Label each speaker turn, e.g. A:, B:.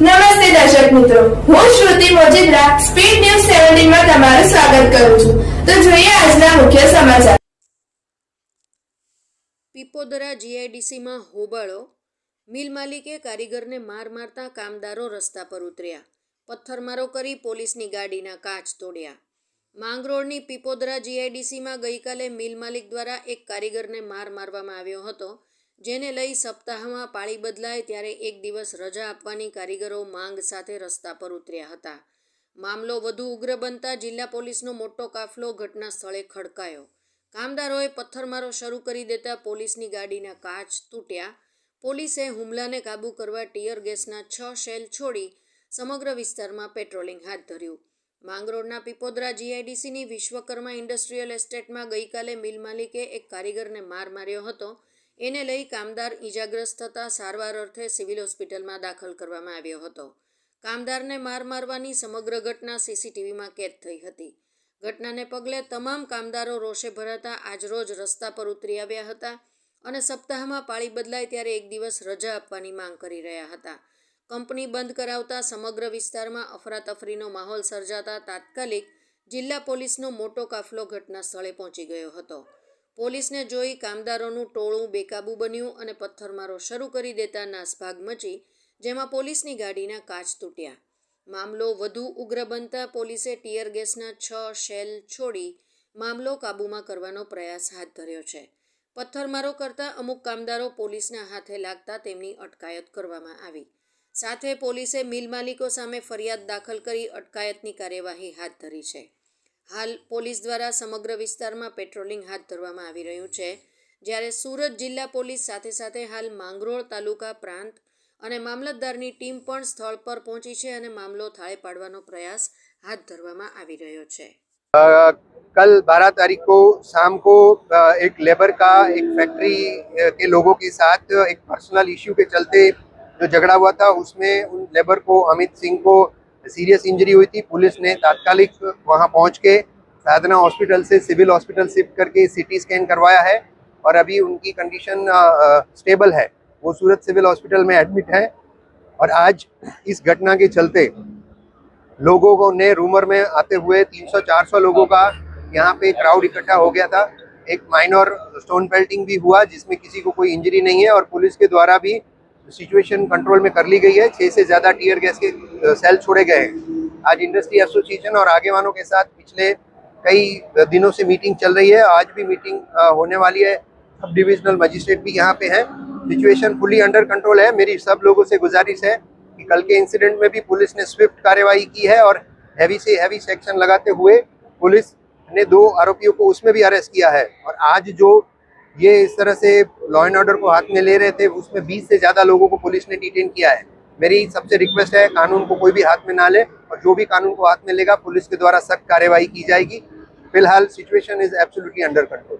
A: નમસ્તે દર્શક મિત્રો. હું શ્રુતિ મોજીદ્રા સ્પીડ ન્યૂઝ સેવન્ટીનમાં તમારું સ્વાગત કરું છું. તો જોઈએ આજના મુખ્ય સમાચાર.
B: પીપોદરા જીઆઈડીસીમાં હોબાળો. મિલ માલિકે કારીગરને માર મારતા કામદારો રસ્તા પર ઉતર્યા. પથ્થરમારો કરી પોલીસની ગાડીના કાચ તોડ્યા. માંગરોળની પીપોદરા જીઆઈડીસીમાં ગઈકાલે મિલ માલિક દ્વારા એક કારીગરને માર મારવામાં આવ્યો હતો. જેને લઈ સપ્તાહમાં પાળી બદલાય ત્યારે એક દિવસ રજા આપવાની કારીગરો માંગ સાથે રસ્તા પર ઉતર્યા હતા. મામલો વધુ ઉગ્ર બનતા જિલ્લા પોલીસનો મોટો કાફલો ઘટના સ્થળે ખડકાયો. કામદારોએ પથ્થરમારો શરૂ કરી દેતા પોલીસની ગાડીના કાચ તૂટ્યા. પોલીસે હુમલાને કાબૂ કરવા ટીયર ગેસના છ શેલ છોડી સમગ્ર વિસ્તારમાં પેટ્રોલિંગ હાથ ધર્યું. માંગરોળના પીપોદરા જીઆઈડીસીની વિશ્વકર્મા ઇન્ડસ્ટ્રીયલ એસ્ટેટમાં ગઈકાલે મિલ માલિકે એક કારીગરને માર માર્યો હતો. એને લઈ કામદાર ઈજાગ્રસ્ત થતાં સારવાર અર્થે સિવિલ હોસ્પિટલમાં દાખલ કરવામાં આવ્યો હતો. કામદારને માર મારવાની સમગ્ર ઘટના સીસીટીવીમાં કેદ થઈ હતી. ઘટનાને પગલે તમામ કામદારો રોષે ભરાતા આજરોજ રસ્તા પર ઉતરી આવ્યા હતા અને સપ્તાહમાં પાળી બદલાય ત્યારે એક દિવસ રજા આપવાની માંગ કરી રહ્યા હતા. કંપની બંધ કરાવતા સમગ્ર વિસ્તારમાં અફરાતફરીનો માહોલ સર્જાતા તાત્કાલિક જિલ્લા પોલીસનો મોટો કાફલો ઘટના સ્થળે પહોંચી ગયો હતો. પોલીસને જોઈ કામદારોનું ટોળું બેકાબુ બન્યું અને પથ્થરમારો શરૂ કરી દેતા નાસભાગ મચી, જેમાં પોલીસની ગાડીના કાચ તૂટ્યા. મામલો વધુ ઉગ્ર બનતા પોલીસે ટીયર ગેસના છ શેલ છોડી મામલો કાબૂમાં કરવાનો પ્રયાસ હાથ ધર્યો છે. પથ્થરમારો કરતા અમુક કામદારો પોલીસના હાથે લાગતા તેમની અટકાયત કરવામાં આવી. સાથે પોલીસે મિલ માલિકો સામે ફરિયાદ દાખલ કરી અટકાયતની કાર્યવાહી હાથ ધરી છે. હાલ પોલીસ દ્વારા સમગ્ર વિસ્તારમાં પેટ્રોલિંગ હાથ ધરવામાં આવી રહ્યું છે જ્યારે સુરત જિલ્લા પોલીસ સાથે સાથે હાલ માંગરોળ તાલુકા પ્રાંત અને મામલતદારની ટીમ પણ સ્થળ પર પહોંચી છે અને મામલો થાળે પાડવાનો પ્રયાસ હાથ ધરવામાં આવી રહ્યો છે
C: अ, कल 12 तारीख को शाम को अ, एक लेबर का एक फैक्ट्री अ, के लोगों के साथ एक पर्सनल इश्यू के चलते जो झगड़ा हुआ था उसमें उन लेबर को अमित सिंह को सीरियस इंजरी हुई थी, पुलिस ने तात्कालिक वहाँ पहुँच के साधना हॉस्पिटल से सिविल हॉस्पिटल शिफ्ट करके सीटी स्कैन करवाया है और अभी उनकी कंडीशन स्टेबल है। वो सूरत सिविल हॉस्पिटल में एडमिट है और आज इस घटना के चलते लोगों को ने रूमर में आते हुए 300-400 लोगों का यहाँ पे क्राउड इकट्ठा हो गया था। एक माइनर स्टोन पेल्टिंग भी हुआ जिसमें किसी को कोई इंजरी नहीं है और पुलिस के द्वारा भी सिचुएशन कंट्रोल में कर ली गई है। छः से ज़्यादा टीयर गैस के सेल छोड़े गए हैं। आज इंडस्ट्री एसोसिएशन और आगे वालों के साथ पिछले कई दिनों से मीटिंग चल रही है। आज भी मीटिंग होने वाली है। सब डिविजनल मजिस्ट्रेट भी यहाँ पे हैं। सिचुएशन फुली अंडर कंट्रोल है। मेरी सब लोगों से गुजारिश है कि कल के इंसिडेंट में भी पुलिस ने स्विफ्ट कार्यवाही की है और हैवी से हैवी सेक्शन लगाते हुए पुलिस ने दो आरोपियों को उसमें भी अरेस्ट किया है। और आज जो ये इस तरह से लॉ एंड ऑर्डर को हाथ में ले रहे थे, उसमें 20 से ज़्यादा लोगों को पुलिस ने डिटेन किया है। मेरी सबसे रिक्वेस्ट है, कानून को कोई भी हाथ में ना ले और जो भी कानून को हाथ में लेगा, पुलिस के द्वारा सख्त कार्रवाई की जाएगी। फ़िलहाल situation is absolutely under control